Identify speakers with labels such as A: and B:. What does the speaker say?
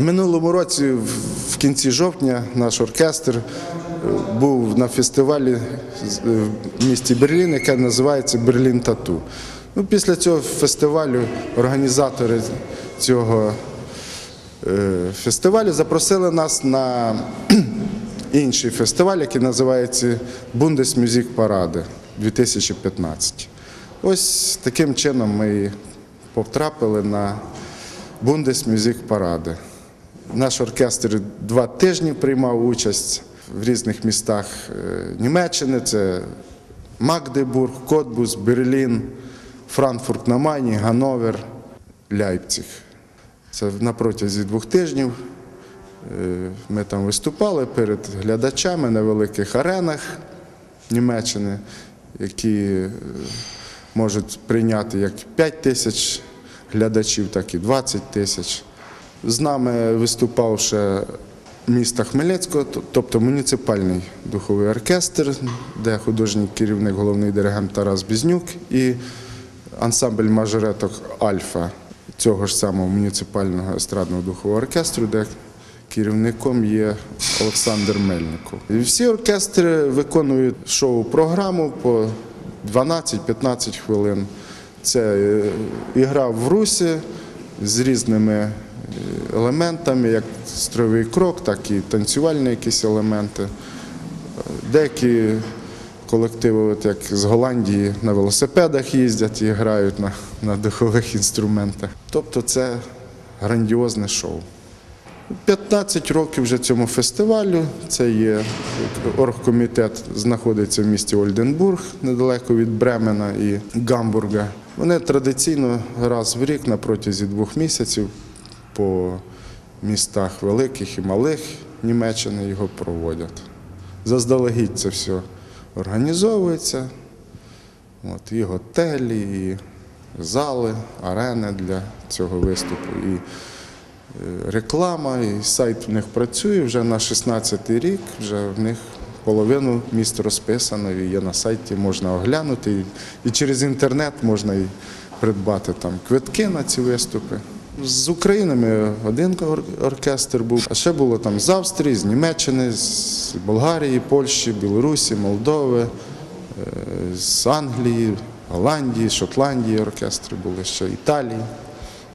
A: Минулому році, в- кінці жовтня, наш оркестр е, був на фестивалі е, в місті Берлін, яке називається Берлін Тату. Ну, після цього фестивалю організатори цього е, фестивалю запросили нас на інший фестиваль, який називається Bundesmusik Паради 2015. Ось таким чином ми потрапили на Bundesmusik Паради. Наш оркестр два тижні приймав участь в різних містах е, Німеччини. Це Магдебург, Котбус, Берлін, Франкфурт на Майні, Ганновер, Ляйпціг. Це на протязі двох тижнів. Е, Ми там виступали перед глядачами на великих аренах Німеччини, які е, можуть прийняти як 5 тисяч глядачів, так і 20 тисяч. З нами виступав ще міста Хмельницького, тобто муніципальний духовий оркестр, де художній керівник, головний диригент Тарас Бізнюк і ансамбль мажореток Альфа цього ж самого муніципального естрадного духового оркестру, де керівником є Олександр Мельников. І всі оркестри виконують шоу-програму по 12-15 хвилин. Це е, ігра в русі з різними елементами, як строєвий крок, так і танцювальні якісь елементи. Деякі колективи, от як з Голландії, на велосипедах їздять і грають на, на духових інструментах. Тобто це грандіозне шоу. 15 років вже цьому фестивалю. Це є оргкомітет, знаходиться в місті Ольденбург, недалеко від Бремена і Гамбурга. Вони традиційно раз в рік на протязі двох місяців по містах великих і малих Німеччини його проводять. Заздалегідь це все організовується. От, і готелі, і зали, арени для цього виступу. І е, реклама, і сайт в них працює вже на 16-й рік, вже в них половину міст розписано, і є на сайті, можна оглянути. І, через інтернет можна і придбати там квитки на ці виступи. З Україною один оркестр був, а ще було там з Австрії, з Німеччини, з Болгарії, Польщі, Білорусі, Молдови, е, з Англії, Голландії, Шотландії оркестри були ще Італії.